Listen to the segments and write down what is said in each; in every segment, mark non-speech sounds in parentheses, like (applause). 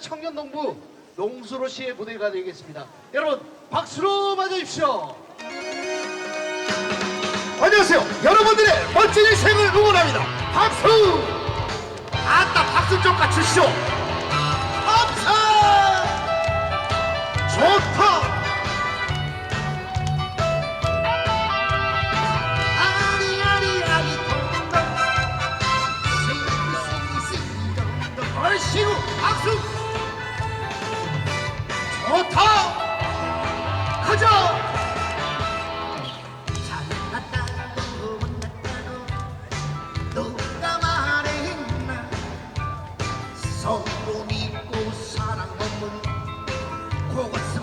청년농부 농수로 씨의 무대가 되겠습니다. 여러분 박수로 맞아주십시오. 안녕하세요. 여러분들의 멋진 인생을 응원합니다. 박수! 아따 박수 좀 까주시오. 박수! 좋다. 좋다 가자 서로 믿고 사랑하면 그것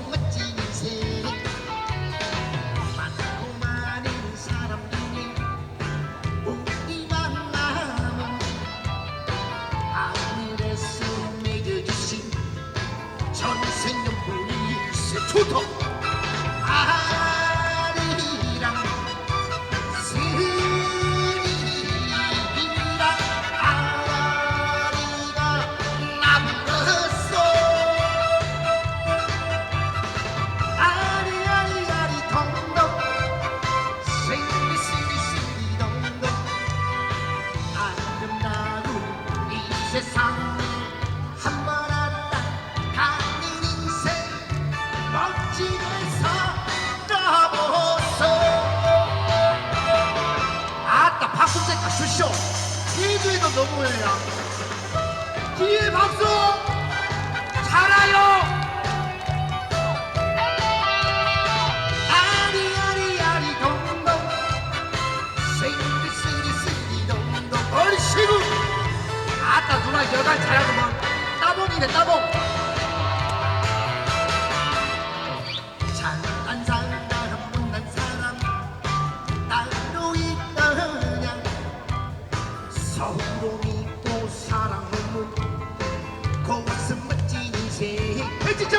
아따 박수 째까 주쇼 뒤에도 너무해요. 뒤에 박수! 잘하요 아리 아리 아리 동동. 생리 스리 스리 동동. 얼씨구 아따 누나 여간 잘하구만. 따봉이네 따봉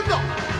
인생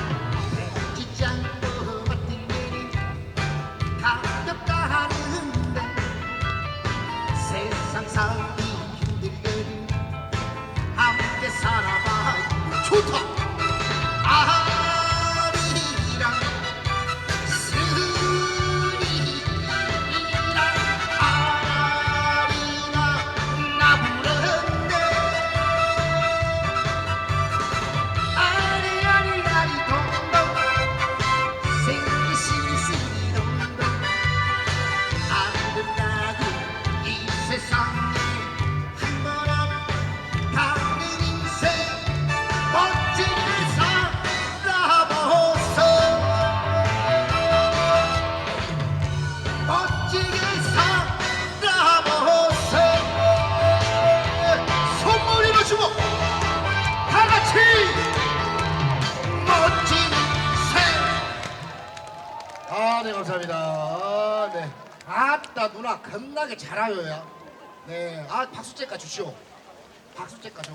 겁나게 잘하여야. 네. 아, 박수째까 주시오. 박수째까 줘.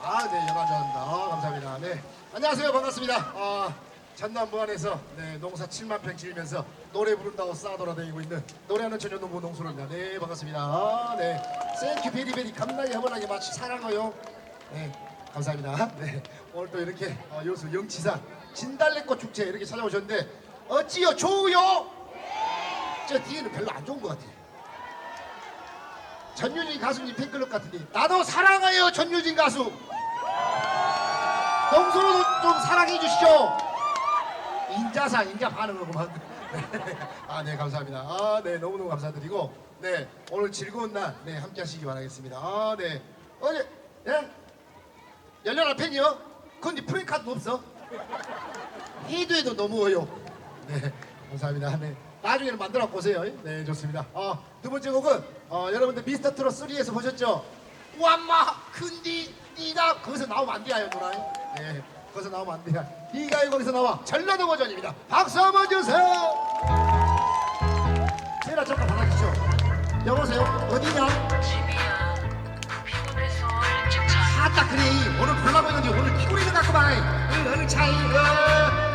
아, 네, 여간 잘한다. 아, 감사합니다. 네. 안녕하세요. 반갑습니다. 아, 전남 무안에서 네, 농사 7만 평 지으면서 노래 부른다고 싸돌아다니고 있는 노래하는 전현농부 농소입니다. 네, 반갑습니다. 아, 네. 땡큐 베리베리 겁나게 허벌나게 마치 사랑해요. 네, 감사합니다. 네, 오늘 또 이렇게 어, 여수 영치산 진달래꽃 축제 이렇게 찾아오셨는데 어찌요 좋으요? 저 뒤에는 별로 안 좋은 것 같아요. 전유진 가수님 팬클럽 같은데 나도 사랑해요 전유진 가수. 동서로도 좀 사랑해 주시죠. 인자상 인자 반응하고만. (laughs) 아, 네, 감사합니다. 아, 네, 너무너무 감사드리고, 네, 오늘 즐거운 날, 네, 함께 하시기 바라겠습니다. 아, 네. 어제, 예? 열렬한 팬이요? 근데 프랭카드 없어? 해도 해도 너무 어요. 네, 감사합니다. 네. 나중에는 만들어 보세요. 네, 좋습니다. 어, 두 번째 곡은 어, 여러분들 미스터 트롯 3에서 보셨죠? 완마 근디 니가 거기서 나오면 안 돼요, 누나. 네, 거기서 나오면 안 돼요. 니가 거기서 나와. 전라도 버전입니다. 박수 한번 주세요. 세라 잠깐 받아주시죠. 여보세요? 어디냐? 피곤해서 일찍 자 아따 그래 오늘 보려고 했는데 오늘 피곤해서 갖고 봐. 이 어느 차이 어.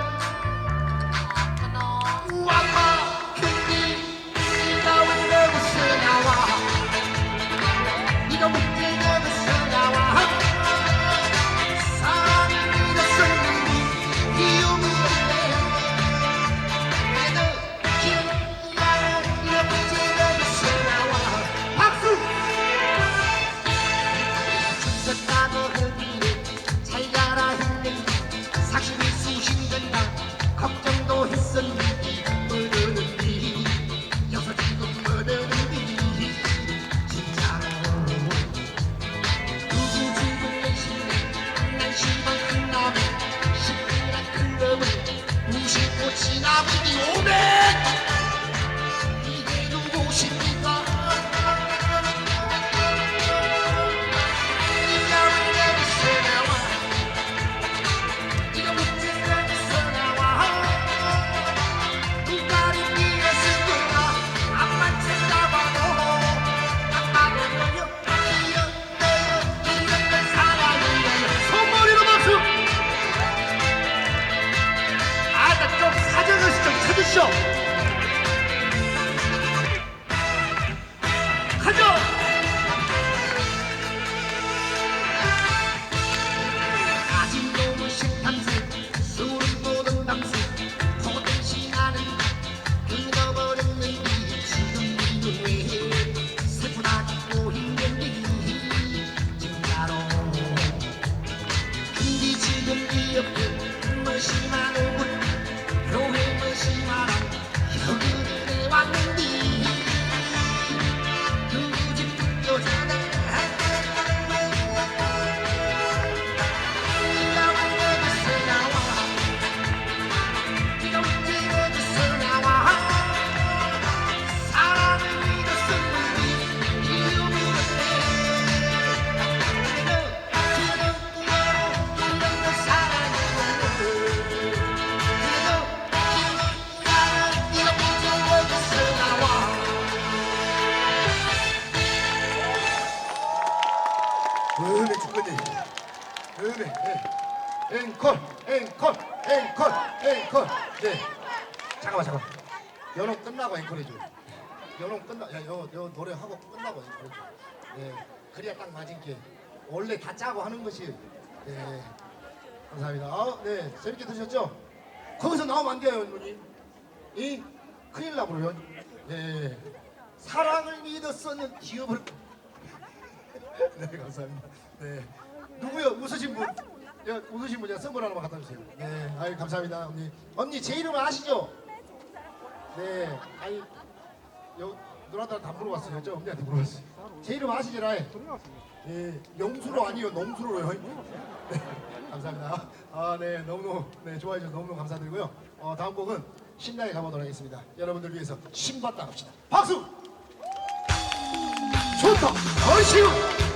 요, 요 노래 하고 끝나고 해줘. 네. 그래야 딱 맞은 게. 원래 다 짜고 하는 것이. 네. 감사합니다. 아, 네. 재밌게 드셨죠? 거기서 나오면 안 돼요, 누님. 이 큰일 나버려요. 네. 사랑을 믿었었는 기업을 (laughs) 네 감사합니다. 네 누구요 웃으신 분? 야, 웃으신 분 제가 선물 하나만 갖다 주세요. 네, 아유 감사합니다 언니. 언니 제 이름 아시죠? 네, 아니 여 누나들한테 안 물어봤어요. 저 언니한테 물어봤어요. 제 이름 아시잖아. 예, 영수로 아니요 농수로요. (laughs) 네, 감사합니다. 아, 네, 너무너무 네, 좋아해 주셔서 너무너무 감사드리고요. 어, 다음 곡은 신나게 가보도록 하겠습니다. 여러분들 위해서 신받다 갑시다. 박수! 좋다! 얼씨구!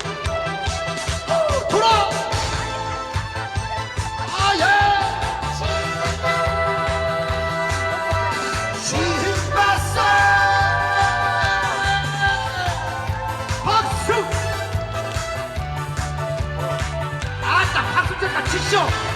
박수 쳤다 치쇼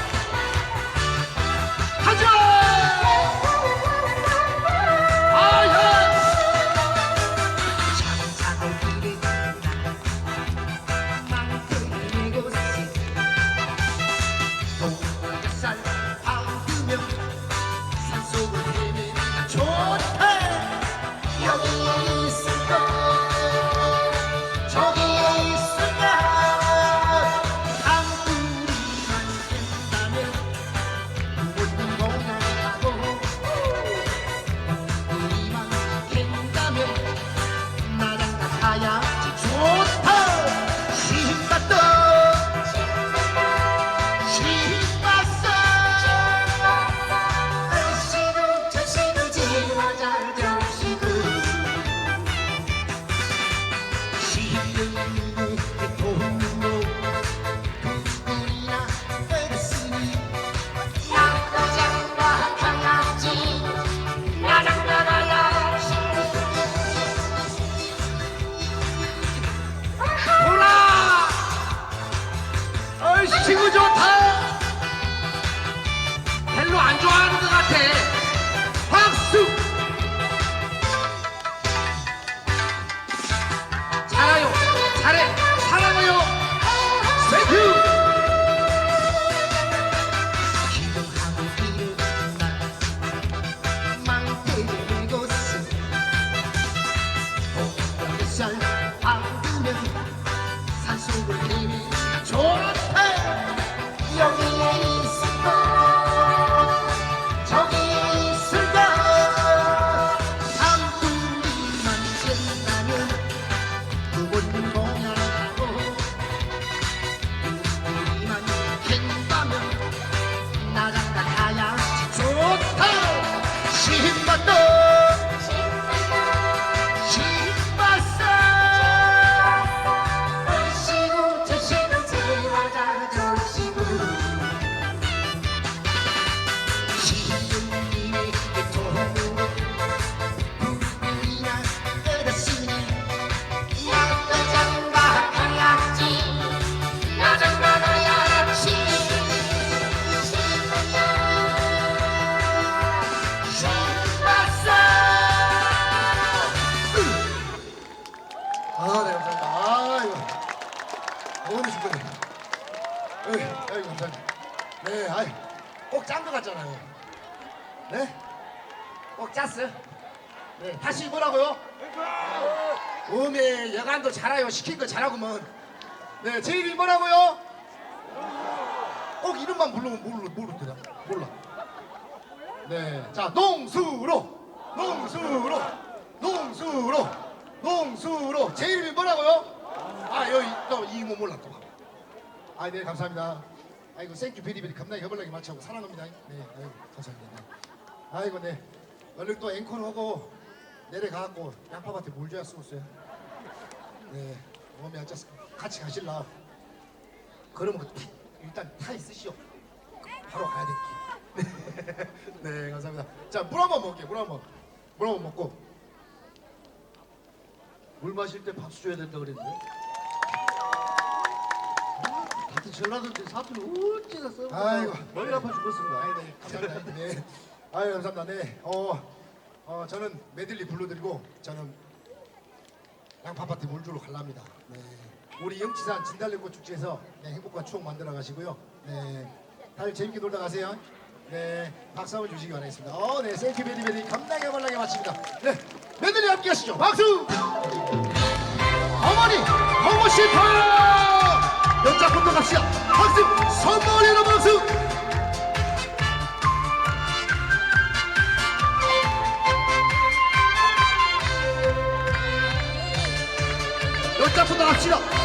네, 제 이름이 뭐라고요? 꼭꼭 이름만 부르면 모르 모르더라. 몰라. 네, 자 농수로, 농수로, 농수로, 농수로. 제 이름이 뭐라고요? 아 여기 또 이모 몰라 또. 아, 네 감사합니다. 아이고 생큐 베리베리 겁나게 허벌나게 맞춰고 사랑합니다. 네, 아이고 감사합니다. 네. 아이고 네, 얼른 또 앵콜 하고 내려가갖고 양파밭에 물 줘야 쓰겠어요. 네, 몸이 안 짰어. 같이 가실라. 그러면 그 타- 일단 타 있으시오. 바로 가야 될게. 네, (laughs) 감사합니다. 자, 물 한 번 먹을게요. 물 한번. 물 한 번 먹고. 물 마실 때 박수 줘야 된다 그랬는데. 같은 전라도인데 사투를 어찌나 써? 아이고. 머리 아파 죽겠습니다. 아이, 네, 감사합니다. 네. 아유, 감사합니다. 네. 어, 어, 저는 메들리 불러드리고 저는 양파밭에 물 주러 갈랍니다. 네. 우리 영치산 진달래꽃 축제에서 네, 행복한 추억 만들어 가시고요. 네. 다들 재밌게 놀다 가세요. 네. 박수 한번 주시기 바라겠습니다. 어, 네. 생큐 베리베리 겁나게 말라게 마칩니다. 네. 메들리 함께 하시죠. 박수! 어머니! 보고 싶어! 연작품도 갑시다. 박수! 선물이로 박수! 연작품도 갑시다.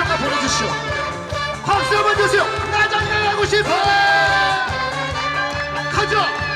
좀만 보내주시오 박수 한번 주세요. 나 장가 가고 싶어. 가죠.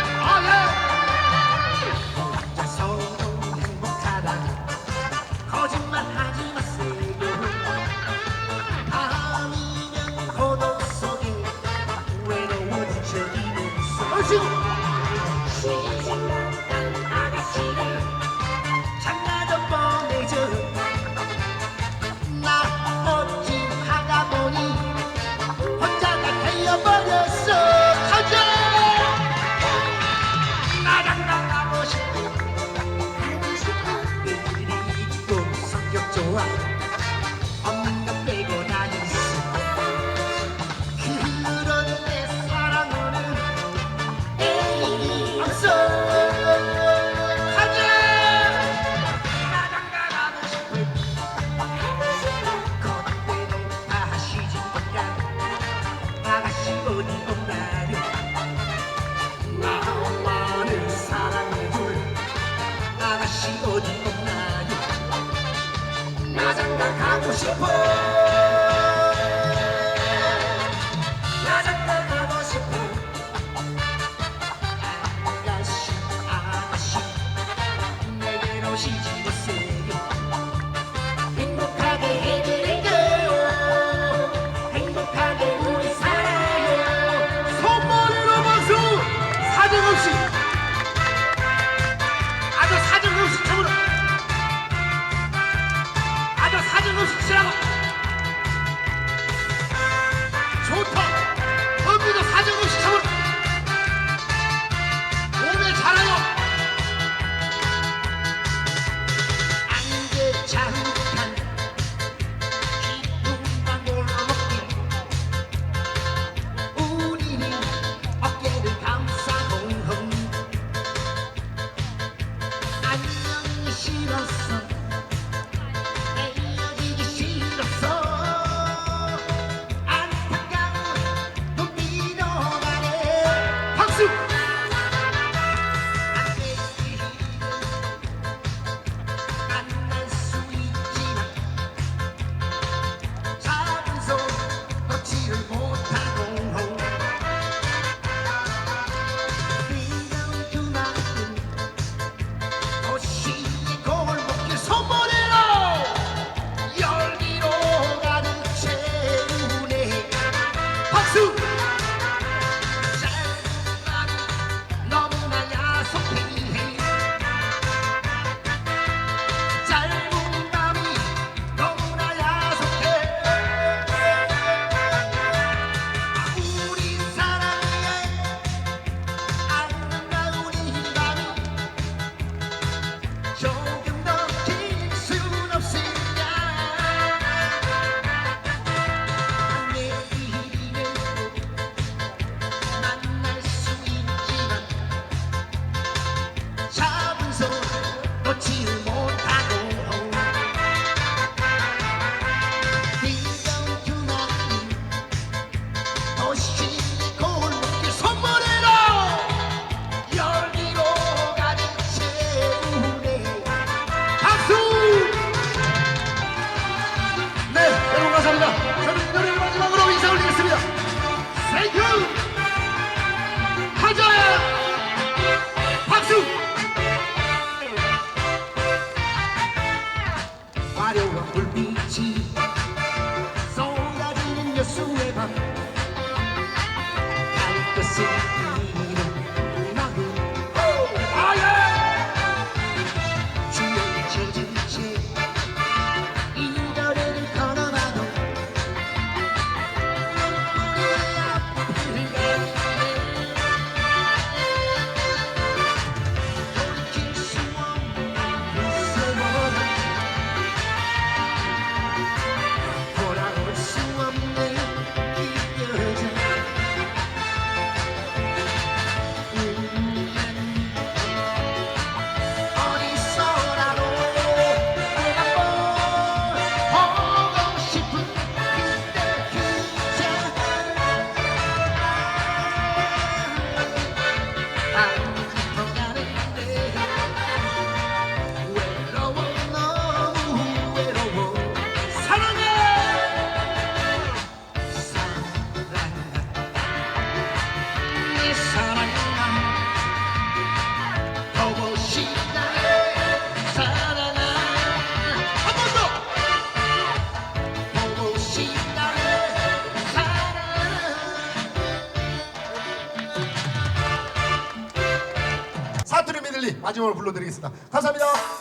마지막으로 불러드리겠습니다. 감사합니다.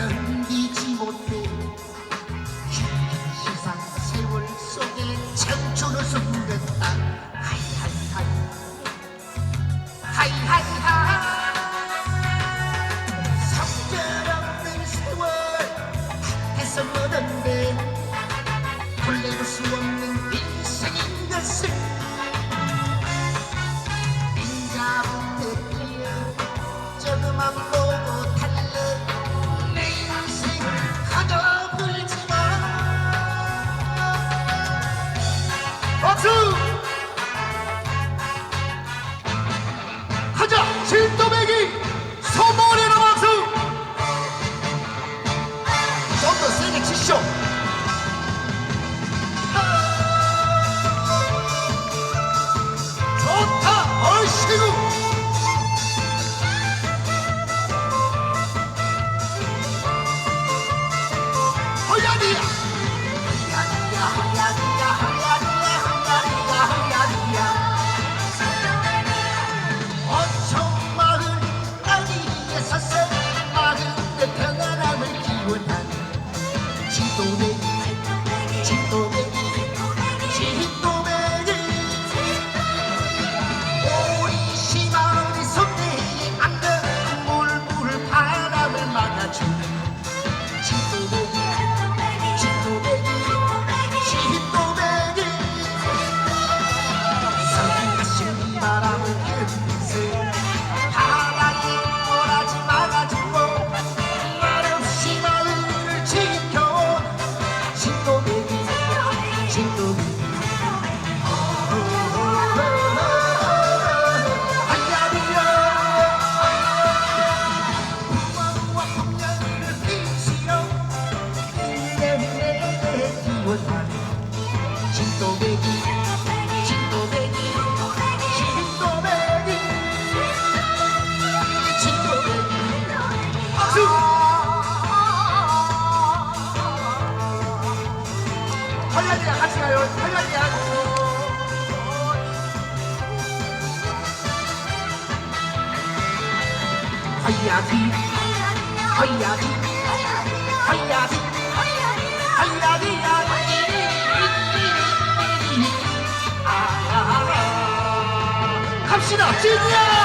and Come on! 허야지 허야지 허야지 허야지 야지 아 갑시다 진야!